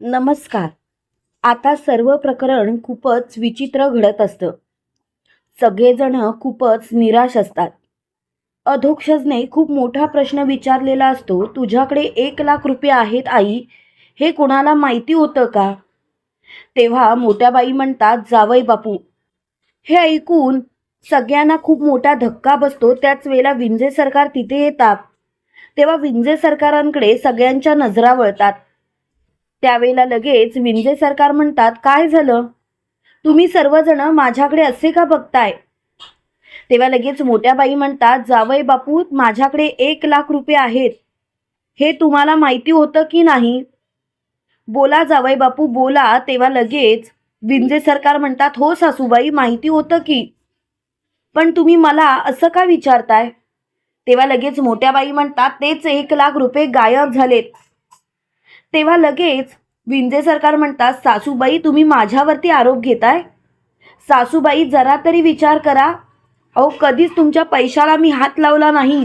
नमस्कार. आता सर्व प्रकरण खूपच विचित्र घडत असतं. सगळेजण खूपच निराश असतात. अधोक्षजने खूप मोठा प्रश्न विचारलेला असतो तुझ्याकडे एक लाख रुपये आहेत आई? हे कोणाला माहिती होतं का? तेव्हा मोठ्या बाई म्हणतात जावई बापू हे ऐकून सगळ्यांना खूप मोठा धक्का बसतो. त्याच वेळेला विंजे सरकार तिथे येतात. तेव्हा विंजे सरकारांकडे सगळ्यांच्या नजरा वळतात. त्यावेळेला लगेच विंजे सरकार म्हणतात काय झालं? तुम्ही सर्वजण माझ्याकडे असे का बघताय? तेव्हा लगेच मोठ्या बाई म्हणतात जावई बापू माझ्याकडे एक लाख रुपये आहेत. हे तुम्हाला माहिती होतं की नाही? बोला जावई बापू बोला. तेव्हा लगेच विंजे सरकार म्हणतात हो सासूबाई माहिती होतं की. पण तुम्ही मला असं का विचारताय? तेव्हा लगेच मोठ्या बाई म्हणतात तेच एक लाख रुपये गायब झालेत. तेव्हा लगेच विंजे सरकार म्हणतात सासूबाई तुम्ही माझ्यावरती आरोप घेताय? सासूबाई जरा तरी विचार करा. अहो कधीच तुमच्या पैशाला मी हात लावला नाही.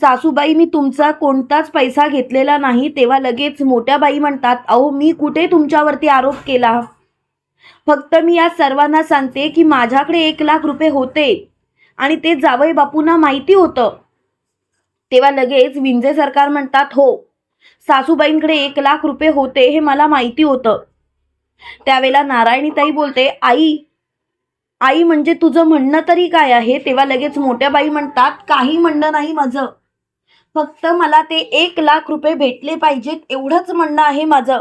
सासूबाई मी तुमचा कोणताच पैसा घेतलेला नाही. तेव्हा लगेच मोठ्या बाई म्हणतात अहो मी कुठे तुमच्यावरती आरोप केला? फक्त मी या सर्वांना सांगते की माझ्याकडे एक लाख रुपये होते आणि ते जावई बापूंना माहिती होतं. तेव्हा लगेच विंजे सरकार म्हणतात हो सासूबाईंकडे एक लाख रुपये होते हे मला माहिती होतं. त्यावेळेला नारायणीताई बोलते आई आई म्हणजे तुझं म्हणणं तरी काय आहे? तेव्हा लगेच मोठ्या बाई म्हणतात काही म्हणणं नाही माझं. फक्त मला ते एक लाख रुपये भेटले पाहिजेत एवढंच म्हणणं आहे माझं.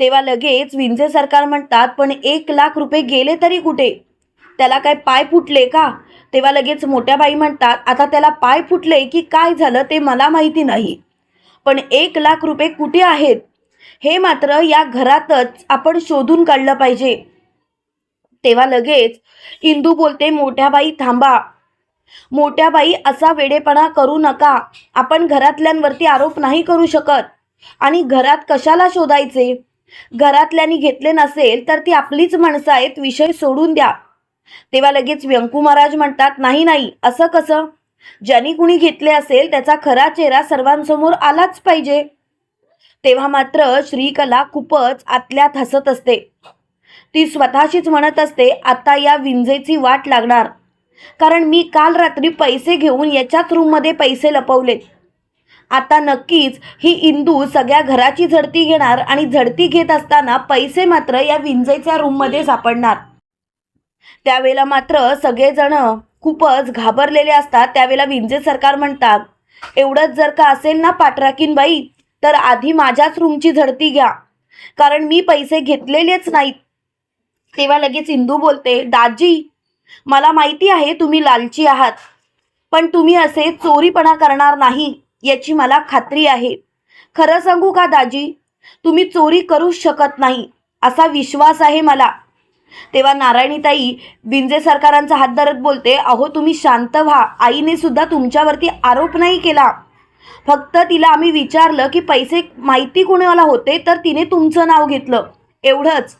तेव्हा लगेच विंजे सरकार म्हणतात पण एक लाख रुपये गेले तरी कुठे? त्याला काय पाय फुटले का? तेव्हा लगेच मोठ्या बाई म्हणतात आता त्याला पाय फुटले की काय झालं ते मला माहिती नाही. पण एक लाख रुपये कुठे आहेत? हे मात्र या घरातच आपण शोधून काढलं पाहिजे. तेव्हा लगेच इंदू बोलते मोठ्या बाई थांबा. मोठ्या बाई असा वेडेपणा करू नका. आपण घरातल्यांवरती आरोप नाही करू शकत. आणि घरात कशाला शोधायचे? घरातल्यांनी घेतले नसेल तर ती आपलीच माणसं आहेत विषय सोडून द्या. तेव्हा लगेच व्यंकू महाराज म्हणतात नाही नाही असं कसं? ज्यांनी कुणी घेतले असेल त्याचा खरा चेहरा सर्वांसमोर आलाच पाहिजे. तेव्हा मात्र श्रीकला खूपच आतल्यात हसत असते. ती स्वतःशीच म्हणत असते आता या विंजेची वाट लागणार. कारण मी काल रात्री पैसे घेऊन याच्याच रूममध्ये पैसे लपवलेत. आता नक्कीच ही इंदू सगळ्या घराची झडती घेणार आणि झडती घेत असताना पैसे मात्र या विंजेच्या रूममध्ये सापडणार. त्यावेळेला मात्र सगळेजण खूपच घाबरलेले असतात त्यावेळेला विंजे सरकार म्हणतात एवढंच जर का असेल ना पाठराखीन बाई तर आधी माझ्याच रूमची झडती घ्या कारण मी पैसे घेतलेलेच नाहीत. तेव्हा लगेच इंदू बोलते दाजी मला माहिती आहे तुम्ही लालची आहात पण तुम्ही असे चोरीपणा करणार नाही याची मला खात्री आहे. खरं सांगू का दाजी? तुम्ही चोरी करूच शकत नाही असा विश्वास आहे मला. तेव्हा नारायणीताई विंजे सरकारांचा हात धरत बोलते अहो तुम्ही शांत व्हा. आईने सुद्धा तुमच्यावरती आरोप नाही केला. फक्त तिला आम्ही विचारलं की पैसे माहिती कुणाला होते तर तिने तुमचं नाव घेतलं. एवढंच.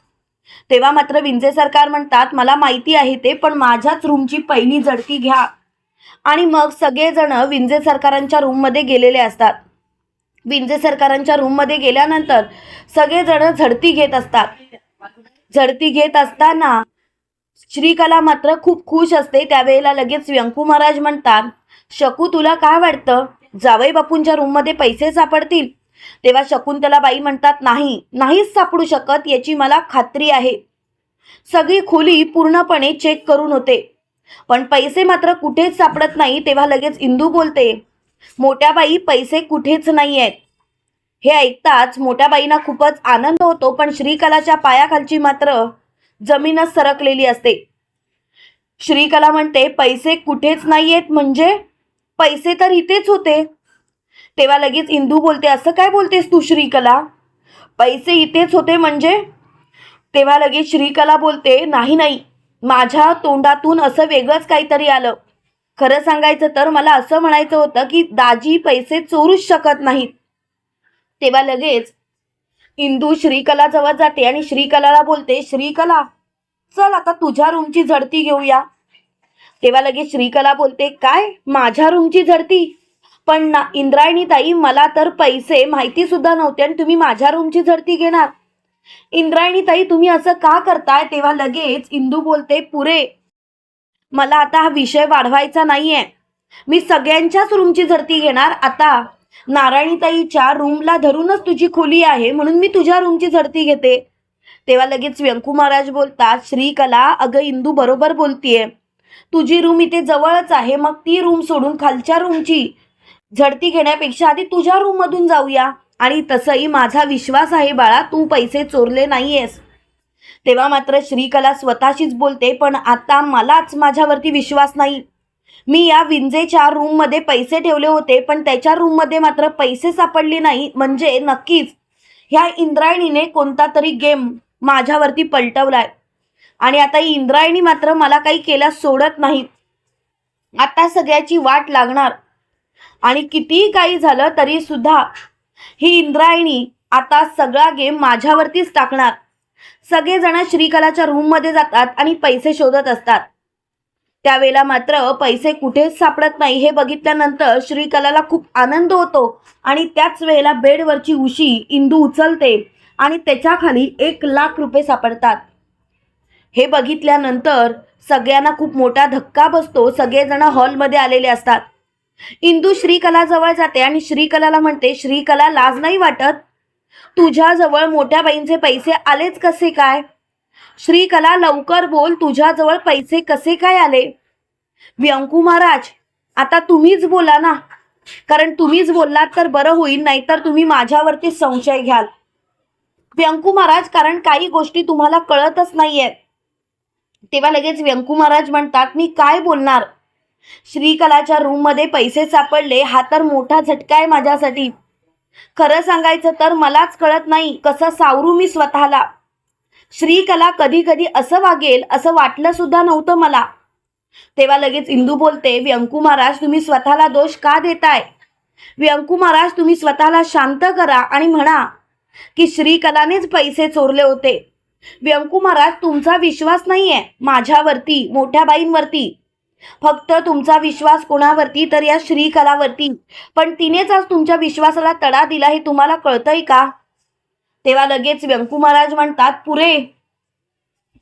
तेव्हा मात्र विंजे सरकार म्हणतात मला माहिती आहे ते पण माझ्याच रूमची पहिली झडती घ्या. आणि मग सगळेजण विंजे सरकारांच्या रूममध्ये गेलेले असतात. विंजे सरकारांच्या रूममध्ये गेल्यानंतर सगळेजण झडती घेत असतात. झडती घेत असताना श्रीकला मात्र खूप खुश असते. त्यावेळेला लगेच व्यंकू महाराज म्हणतात शकू तुला काय वाटतं? जावई बापूंच्या रूममध्ये पैसे सापडतील. तेव्हा शकुंतला बाई म्हणतात नाही नाहीच सापडू शकत याची मला खात्री आहे. सगळी खोली पूर्णपणे चेक करून होते. पण पैसे मात्र कुठेच सापडत नाही तेव्हा लगेच इंदू बोलते मोठ्या बाई पैसे कुठेच नाही आहेत हे ऐकताच मोठ्याबाईंना खूपच आनंद होतो पण श्रीकलाच्या पायाखालची मात्र जमीनच सरकलेली असते. श्रीकला म्हणते पैसे कुठेच नाही आहेत म्हणजे पैसे तर इथेच होते. तेव्हा लगेच इंदू बोलते असं काय बोलतेस तू श्रीकला? पैसे इथेच होते म्हणजे? तेव्हा लगेच श्रीकला बोलते नाही नाही माझ्या तोंडातून असं वेगळंच काहीतरी आलं. खरं सांगायचं तर मला असं म्हणायचं होतं की दाजी पैसे चोरूच शकत नाहीत. तेव्हा लगेच इंदू श्रीकला जवळ जाते आणि श्रीकलाला बोलते श्रीकला चल आता तुझ्या रूमची झडती घेऊया. तेव्हा लगेच श्रीकला बोलते काय? माझ्या रूमची झडती? पण ना इंद्रायणी ताई मला तर पैसे माहिती सुद्धा नव्हते आणि तुम्ही माझ्या रूमची झडती घेणार. इंद्रायणी ताई तुम्ही असं का करताय? तेव्हा लगेच इंदू बोलते पुरे मला आता हा विषय वाढवायचा नाहीये. मी सगळ्यांच्याच रूमची झडती घेणार. आता नारायणीताईच्या रूमला धरूनच तुझी खोली आहे म्हणून मी तुझ्या रूमची झडती घेते. तेव्हा लगेच व्यंकू महाराज बोलतात श्रीकला अगं इंदू बरोबर बोलतीये. तुझी रूम इथे जवळच आहे मग ती रूम सोडून खालच्या रूमची झडती घेण्यापेक्षा आधी तुझ्या रूममधून जाऊया. आणि तसंही माझा विश्वास आहे बाळा तू पैसे चोरले नाहीयेस. तेव्हा मात्र श्रीकला स्वतःशीच बोलते पण आता मलाच माझ्यावरती विश्वास नाही. मी या विंजेच्या रूममध्ये पैसे ठेवले होते पण त्याच्या रूममध्ये मात्र पैसे सापडले नाही. म्हणजे नक्कीच ह्या इंद्रायणीने कोणता तरी गेम माझ्यावरती पलटवलाय. आणि आता ही इंद्रायणी मात्र मला काही केल्यास सोडत नाही. आता सगळ्याची वाट लागणार. आणि कितीही काही झालं तरी सुद्धा ही इंद्रायणी आता सगळा गेम माझ्यावरतीच टाकणार. सगळेजण श्रीकलाच्या रूममध्ये जातात आणि पैसे शोधत असतात. त्यावेळेला मात्र पैसे कुठेच सापडत नाही. हे बघितल्यानंतर श्रीकलाला खूप आनंद होतो आणि त्याच वेळेला बेडवरची उशी इंदू उचलते आणि त्याच्याखाली एक लाख रुपये सापडतात. हे बघितल्यानंतर सगळ्यांना खूप मोठा धक्का बसतो. सगळेजण हॉलमध्ये आलेले असतात. इंदू श्रीकलाजवळ जाते आणि श्रीकलाला म्हणते श्रीकला लाज नाही वाटत? तुझ्याजवळ मोठ्या बाईंचे पैसे आलेच कसे काय? श्रीकला लवकर बोल तुझ्याजवळ पैसे कसे काय आले? व्यंकू महाराज आता तुम्हीच बोला ना. कारण तुम्हीच बोललात तर बरं होईल नाहीतर तुम्ही माझ्यावरती संशय घ्याल. व्यंकू महाराज कारण काही गोष्टी तुम्हाला कळतच नाहीयेत. तेव्हा लगेच व्यंकू महाराज म्हणतात मी काय बोलणार? श्रीकलाच्या रूममध्ये पैसे सापडले हा तर मोठा झटका आहे माझ्यासाठी. खरं सांगायचं तर मलाच कळत नाही कसं सावरू मी स्वतःला. श्रीकला कधी कधी असं वागेल असं वाटलं सुद्धा नव्हतं मला. तेव्हा लगेच इंदू बोलते व्यंकू महाराज तुम्ही स्वतःला दोष का देताय? व्यंकू महाराज तुम्ही स्वतःला शांत करा आणि म्हणा की श्रीकलानेच पैसे चोरले होते. व्यंकू महाराज तुमचा विश्वास नाहीये माझ्यावरती मोठ्या बाईंवरती. फक्त तुमचा विश्वास कोणावरती? तर या श्रीकलावरती. पण तिनेच आज तुमच्या विश्वासाला तडा दिला हे तुम्हाला कळतंय का? तेव्हा लगेच व्यंकू महाराज म्हणतात पुरे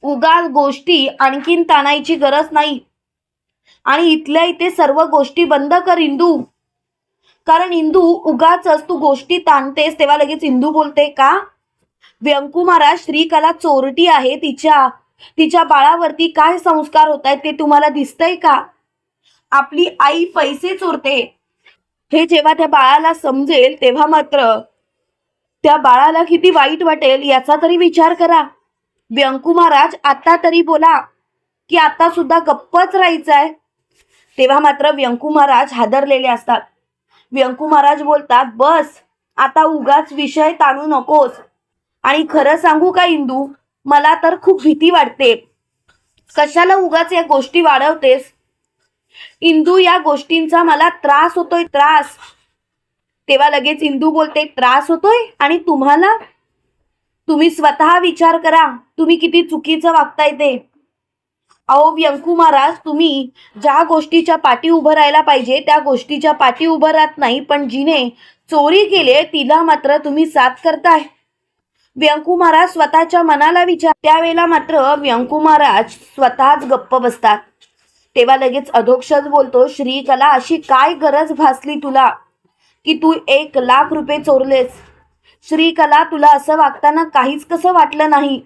उगा गोष्टी आणखीन ताणायची गरज नाही. आणि इथल्या इथे सर्व गोष्टी बंद कर इंदू. कारण इंदू उगाच तू गोष्टी ताणतेस. तेव्हा लगेच इंदू बोलते का? व्यंकू महाराज श्रीकला चोरटी आहे तिच्या. तिच्या बाळावरती काय संस्कार होत आहेत ते तुम्हाला दिसतंय का? आपली आई पैसे चोरते. हे जेव्हा त्या बाळाला समजेल तेव्हा मात्र त्या बाळाला किती वाईट वाटेल याचा तरी विचार करा. व्यंकू महाराज आता तरी बोला की आता सुद्धा गप्पच राहायचंय. तेव्हा मात्र व्यंकू महाराज हादरलेले असतात. व्यंकू महाराज बोलतात बस आता उगाच विषय ताणू नकोस. आणि खरं सांगू का इंदू मला तर खूप भीती वाटते. कशाला उगाच या गोष्टी वाढवतेस? इंदू या गोष्टींचा मला त्रास होतोय त्रास. तेव्हा लगेच इंदू बोलते त्रास होतोय? आणि तुम्हाला? तुम्ही स्वतः विचार करा. तुम्ही किती चुकीचं वागताय ते. अहो व्यंकू महाराज तुम्ही ज्या गोष्टीच्या पाठी उभं राहायला पाहिजे त्या गोष्टीच्या पाठी उभं राहत नाही पण जिने चोरी केली तिला मात्र तुम्ही साथ करताय. व्यंकू महाराज स्वतःच्या मनाला विचार त्यावेळेला मात्र व्यंकू महाराज स्वतःच गप्प बसतात. तेव्हा लगेच अधोक्षच बोलतो श्रीकला अशी काय गरज भासली तुला? की तू एक लाख रुपये चोरलेस. श्रीकला तुला असं वागताना काहीच कसं वाटलं नाही?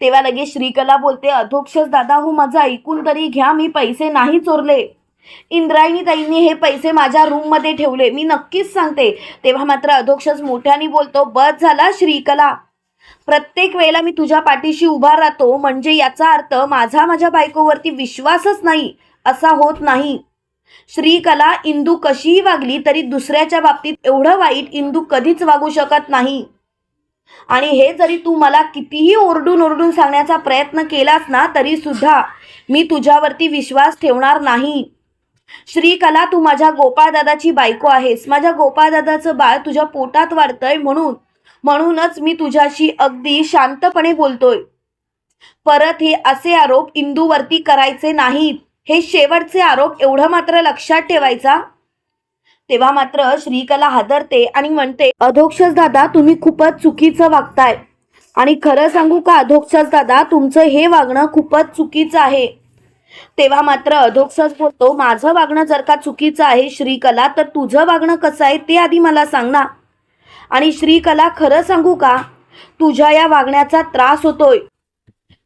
तेव्हा लगेच श्रीकला बोलते अधोक्षस दादा हो माझं ऐकून तरी घ्या मी पैसे नाही चोरले. इंद्रायणी ताईंनी हे पैसे माझ्या रूममध्ये ठेवले. मी नक्कीच सांगते. तेव्हा मात्र अधोक्षस मोठ्याने बोलतो बस झाला श्रीकला. प्रत्येक वेळेला मी तुझ्या पाठीशी उभा राहतो. म्हणजे याचा अर्थ माझा माझ्या बायकोवरती विश्वासच नाही. असा होत नाही. श्रीकला इंदू कशीही वागली तरी दुसऱ्याच्या बाबतीत एवढं वाईट इंदू कधीच वागू शकत नाही. आणि हे जरी तू मला कितीही ओरडून ओरडून सांगण्याचा प्रयत्न केलास ना तरी सुद्धा मी तुझ्यावरती विश्वास ठेवणार नाही. श्रीकला तू माझ्या गोपाळदादाची बायको आहेस. माझ्या गोपाळदादाचं बाळ तुझ्या पोटात वाढतंय म्हणून. म्हणूनच मी तुझ्याशी अगदी शांतपणे बोलतोय. परत हे असे आरोप इंदूवरती करायचे नाहीत. हे शेवटचे आरोप एवढं मात्र लक्षात ठेवायचा? तेव्हा मात्र श्रीकला हादरते आणि म्हणते अधोक्षस दादा तुम्ही खूपच चुकीचं वागताय. आणि खरं सांगू का अधोक्षस दादा तुमचं हे वागणं खूपच चुकीचं आहे. तेव्हा मात्र अधोक्षस बोलतो माझं वागणं जर का चुकीचं आहे श्रीकला तर तुझं वागणं कसं आहे ते आधी मला सांग ना. आणि श्रीकला खरं सांगू का तुझ्या या वागण्याचा त्रास होतोय.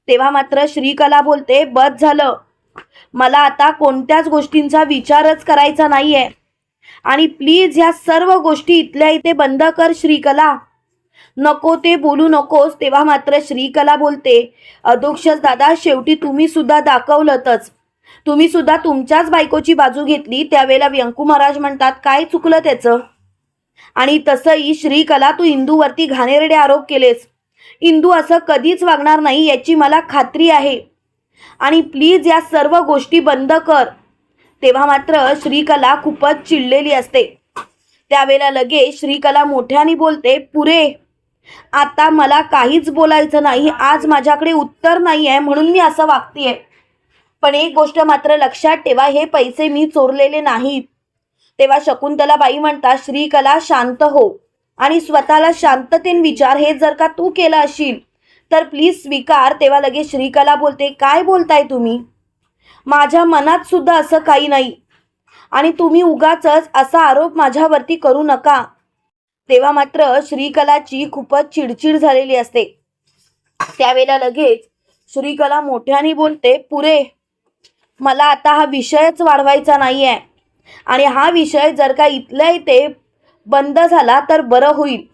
तेव्हा मात्र श्रीकला बोलते बस झालं. मला आता कोणत्याच गोष्टींचा विचारच करायचा नाही आहे आणि प्लीज ह्या सर्व गोष्टी इथल्या इथे बंद कर श्रीकला. नको ते बोलू नकोस तेव्हा मात्र श्रीकला बोलते अधोक्षस दादा शेवटी तुम्ही सुद्धा दाखवलंतच. तुम्ही सुद्धा तुमच्याच बायकोची बाजू घेतली त्यावेळेला व्यंकू महाराज म्हणतात काय चुकलं त्याचं? आणि तसंही श्रीकला तू इंदूवरती घाणेरडे आरोप केलेस. इंदू असं कधीच वागणार नाही याची मला खात्री आहे. आणि प्लीज या सर्व गोष्टी बंद कर. तेव्हा मात्र श्रीकला खूपच चिडलेली असते. त्यावेळेला लगेच श्रीकला मोठ्याने बोलते पुरे आता मला काहीच बोलायचं नाही. आज माझ्याकडे उत्तर नाही आहे म्हणून मी असं वागतीये. पण एक गोष्ट मात्र लक्षात ठेवा हे पैसे मी चोरलेले नाहीत. तेव्हा शकुंतला बाई म्हणतात श्रीकला शांत हो. आणि स्वतःला शांततेन विचार हे जर का तू केलं असेल तर प्लीज स्वीकार. तेव्हा लगेच श्रीकला बोलते काय बोलताय तुम्ही? माझ्या मनात सुद्धा असं काही नाही. आणि तुम्ही उगाच असा आरोप माझ्यावरती करू नका. तेव्हा मात्र श्रीकलाची खूपच चिडचिड झालेली असते. त्यावेळेला लगेच श्रीकला मोठ्याने बोलते पुरे मला आता हा विषयच वाढवायचा नाही आहे आणि हा विषय जर का इथल्या इथे बंद झाला तर बरं होईल.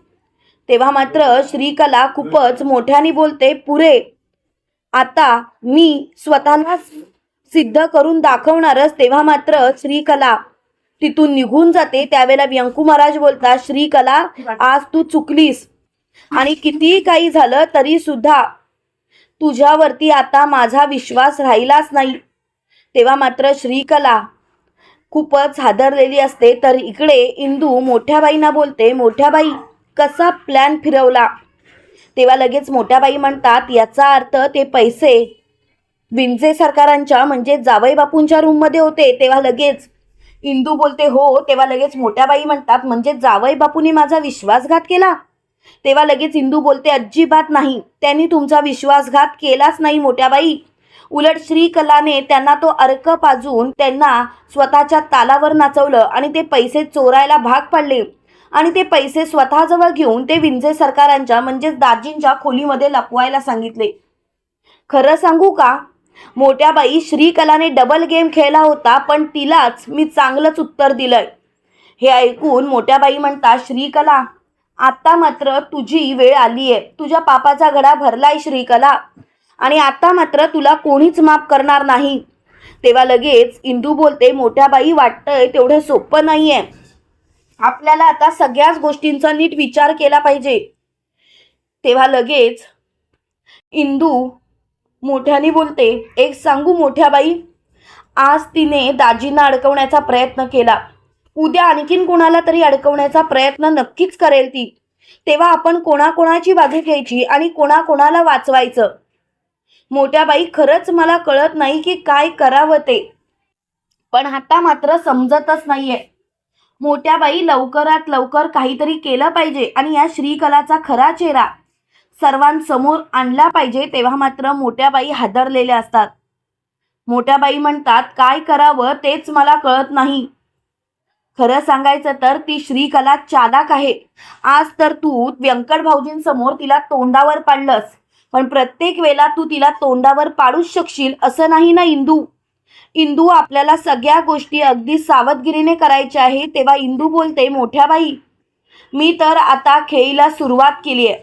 तेव्हा मात्र श्रीकला खूपच मोठ्याने बोलते पुरे आता मी स्वतःला सिद्ध करून दाखवणारच. तेव्हा मात्र श्रीकला तिथून निघून जाते. त्यावेळेला व्यंकू महाराज बोलतात श्रीकला आज तू चुकलीस आणि कितीही काही झालं तरी सुद्धा तुझ्यावरती आता माझा विश्वास राहिलाच नाही. तेव्हा मात्र श्रीकला खूपच हादरलेली असते. तर इकडे इंदू मोठ्या बाईंना बोलते मोठ्या बाई कसा प्लॅन फिरवला? तेव्हा लगेच मोठ्याबाई म्हणतात याचा अर्थ ते पैसे विंजे सरकारांच्या म्हणजे जावई बापूंच्या रूममध्ये होते. तेव्हा लगेच इंदू बोलते हो. तेव्हा लगेच मोठ्याबाई म्हणतात म्हणजे जावई बापूने माझा विश्वासघात केला? तेव्हा लगेच इंदू बोलते अजिबात नाही. त्यांनी तुमचा विश्वासघात केलाच नाही मोठ्याबाई. उलट श्रीकलाने त्यांना तो अर्क पाजून त्यांना स्वतःच्या तालावर नाचवलं आणि ते पैसे चोरायला भाग पाडले. आणि ते पैसे स्वतःजवळ घेऊन ते विंजे सरकारांच्या म्हणजेच दाजींच्या खोलीमध्ये लपवायला सांगितले. खरं सांगू का? मोठ्या बाई श्रीकलाने डबल गेम खेळला होता पण तिलाच मी चांगलंच उत्तर दिलंय. हे ऐकून मोठ्या बाई म्हणतात श्रीकला आता मात्र तुझी वेळ आली आहे तुझ्या पापाचा घडा भरलाय श्रीकला. आणि आता मात्र तुला कोणीच माफ करणार नाही. तेव्हा लगेच इंदू बोलते मोठ्या बाई वाटतंय तेवढं सोपं नाहीये. आपल्याला आता सगळ्याच गोष्टींचा नीट विचार केला पाहिजे. तेव्हा लगेच इंदू मोठ्याने बोलते एक सांगू मोठ्या बाई आज तिने दाजींना अडकवण्याचा प्रयत्न केला. उद्या आणखीन कोणाला तरी अडकवण्याचा प्रयत्न नक्कीच करेल ती. तेव्हा आपण कोणाकोणाची बाजू घ्यायची आणि कोणाकोणाला वाचवायचं? मोठ्या बाई खरंच मला कळत नाही की काय करावं ते. पण आता मात्र समजतच नाहीये. मोठ्या बाई लवकरात लवकर काहीतरी केलं पाहिजे आणि या श्रीकलाचा खरा चेहरा सर्वांसमोर आणला पाहिजे तेव्हा मात्र मोठ्या बाई हादरलेल्या असतात. मोठ्या बाई म्हणतात काय करावं तेच मला कळत नाही. खरं सांगायचं तर ती श्रीकला चालक आहे. आज तर तू व्यंकट भाऊजींसमोर तिला तोंडावर पाडलंस पण प्रत्येक वेळेला तू तिला तोंडावर पाडूच शकशील असं नाही ना इंदू? इंदू आपल्याला सगळ्या गोष्टी अगदी सावधगिरीने करायच्या आहे तेव्हा इंदू बोलते मोठ्या बाई मी तर आता खेळीला सुरुवात केली आहे.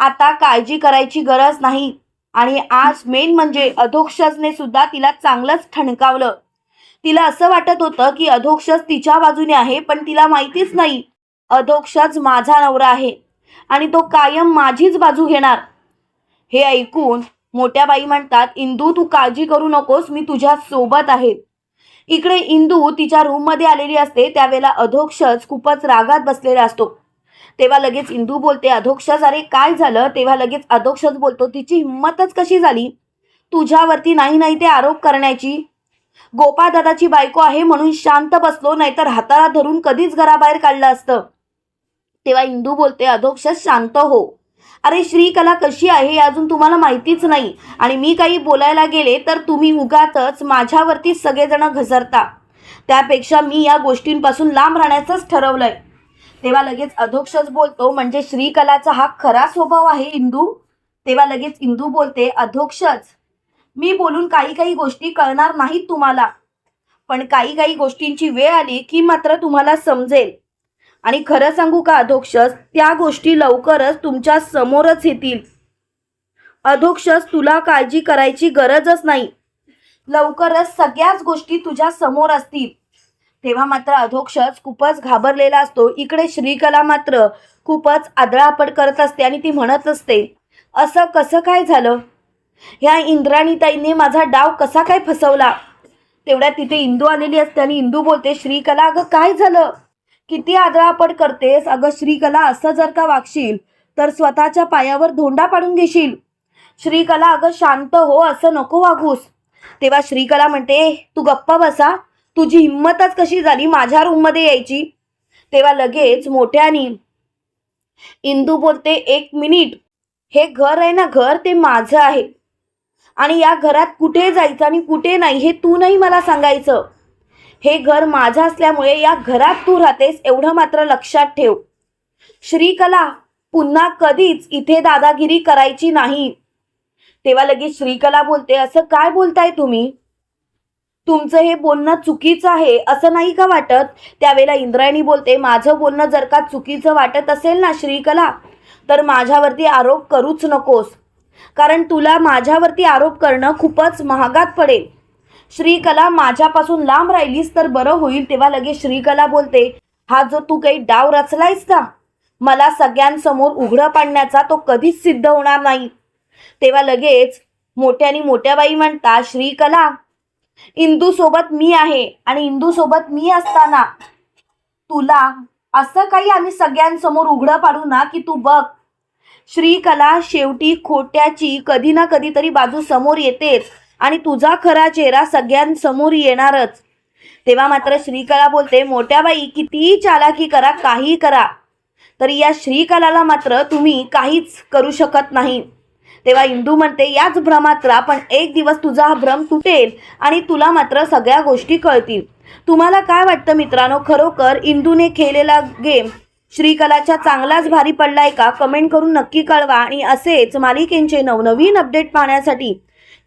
आता काळजी करायची गरज नाही. आणि आज मेन म्हणजे अधोक्षजने सुद्धा तिला चांगलंच ठणकावलं. तिला असं वाटत होतं की अधोक्षज तिच्या बाजूने आहे पण तिला माहितीच नाही अधोक्षज माझा नवरा आहे आणि तो कायम माझीच बाजू घेणार. हे ऐकून मोठ्या बाई म्हणतात इंदू तू काळजी करू नकोस मी तुझ्या सोबत आहे. इकडे इंदू तिच्या रूममध्ये आलेली असते त्यावेळेला अधोक्षज खूपच रागात बसलेला असतो. तेव्हा लगेच इंदू बोलते अधोक्षज अरे काय झालं? तेव्हा लगेच अधोक्षज बोलतो तिची हिंमतच कशी झाली? तुझ्यावरती नाही नाही ते आरोप करण्याची. गोपाळदादाची बायको आहे म्हणून शांत बसलो नाहीतर हाताला धरून कधीच घराबाहेर काढलं असतं. तेव्हा इंदू बोलते अधोक्षज शांत हो. अरे श्रीकला कशी आहे हे अजून तुम्हाला माहितीच नाही. आणि मी काही बोलायला गेले तर तुम्ही उगातच माझ्यावरती सगळेजण घसरता. त्यापेक्षा मी या गोष्टींपासून लांब राहण्याचंच ठरवलंय. तेव्हा लगेच अधोक्षच बोलतो म्हणजे श्रीकलाचा हा खरा स्वभाव आहे इंदू? तेव्हा लगेच इंदू बोलते अधोक्षच. मी बोलून काही काही गोष्टी कळणार नाहीत तुम्हाला. पण काही काही गोष्टींची वेळ आली की मात्र तुम्हाला समजेल. आणि खरं सांगू का अधोक्षस त्या गोष्टी लवकरच तुमच्या समोरच येतील. अधोक्षस तुला काळजी करायची गरजच नाही. लवकरच सगळ्याच गोष्टी तुझ्या समोर असतील. तेव्हा मात्र अधोक्षस खूपच घाबरलेला असतो. इकडे श्रीकला मात्र खूपच आदळापड करत असते आणि ती म्हणत असते असं कसं काय झालं? ह्या इंद्राणीताईने माझा डाव कसा काय फसवला? तेवढ्या तिथे इंदू आलेली असते आणि इंदू बोलते श्रीकला अगं काय झालं? किती आदळापड करतेस? अगं श्रीकला असं जर का वागशील तर स्वतःच्या पायावर धोंडा पाडून घेशील. श्रीकला अगं शांत हो असं नको वागूस. तेव्हा श्रीकला म्हणते तू गप्पा बसा. तुझी हिंमतच कशी झाली माझ्या रूममध्ये यायची? तेव्हा लगेच मोठ्यानी इंदू बोलते एक मिनिट. हे घर आहे ना घर ते माझं आहे. आणि या घरात कुठे जायचं आणि कुठे नाही हे तू नाही मला सांगायचं. हे घर माझं असल्यामुळे या घरात तू राहतेस एवढं मात्र लक्षात ठेव. श्रीकला पुन्हा कधीच इथे दादागिरी करायची नाही. तेव्हा लगेच श्रीकला बोलते असं काय बोलताय तुम्ही? तुमचं हे बोलणं चुकीचं आहे असं नाही का वाटत? त्यावेळेला इंद्रायणी बोलते माझं बोलणं जर का चुकीचं वाटत असेल ना श्रीकला तर माझ्यावरती आरोप करूच नकोस. कारण तुला माझ्यावरती आरोप करणं खूपच महागात पडेल. श्रीकला माझ्यापासून लांब राहिलीस तर बरं होईल तेव्हा लगेच श्रीकला बोलते हा जो तू काही डाव रचलायस का? मला सगळ्यांसमोर उघडं पाडण्याचा तो कधीच सिद्ध होणार नाही. तेव्हा लगेच मोठ्यानी मोठ्या बाई म्हणता श्रीकला इंदू सोबत मी आहे आणि इंदू सोबत मी असताना तुला असं काही आम्ही सगळ्यांसमोर उघडं पाडू ना की तू बघ. श्रीकला शेवटी खोट्याची कधी ना कधीतरी बाजू समोर येतेच. आणि तुझा खरा चेहरा सगळ्यांसमोर येणारच. तेव्हा मात्र श्रीकला बोलते मोठ्या बाई कितीही चालाकी करा काही करा. तरी या श्रीकलाला मात्र तुम्ही काहीच करू शकत नाही. तेव्हा इंदू म्हणते याच भ्रमात राहा पण एक दिवस तुझा हा भ्रम तुटेल आणि तुला मात्र सगळ्या गोष्टी कळतील. तुम्हाला काय वाटतं मित्रांनो? खरोखर इंदूने खेळलेला गेम श्रीकलाच्या चांगलाच भारी पडलाय का? कमेंट करून नक्की कळवा आणि असेच मालिकेंचे नवनवीन अपडेट पाहण्यासाठी